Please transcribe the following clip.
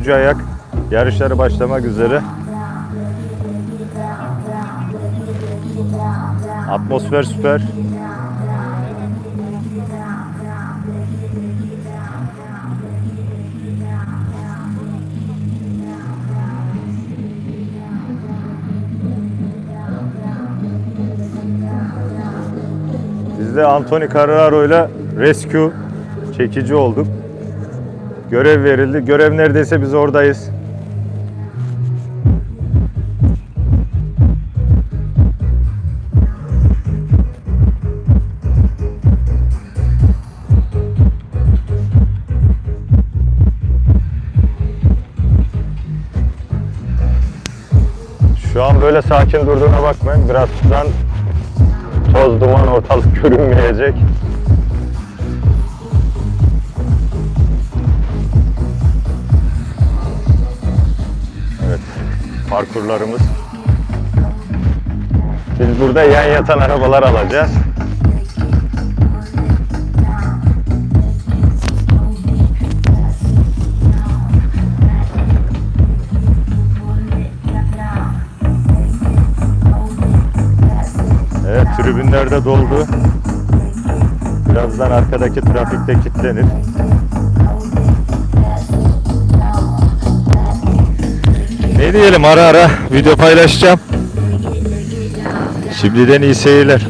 Üçüncü ayak yarışları başlamak üzere. Atmosfer süper. Biz de Anthony Carraro ile rescue çekici olduk. Görev verildi. Görev neredeyse biz oradayız. Şu an böyle sakin durduğuna bakmayın. Birazdan toz duman ortalık görünmeyecek. Parkurlarımız. Biz burada yan yatan arabalar alacağız. Evet, tribünler de doldu. Birazdan arkadaki trafikte kilitlenir. Ne diyelim ara ara video paylaşacağım. Şimdiden iyi seyirler.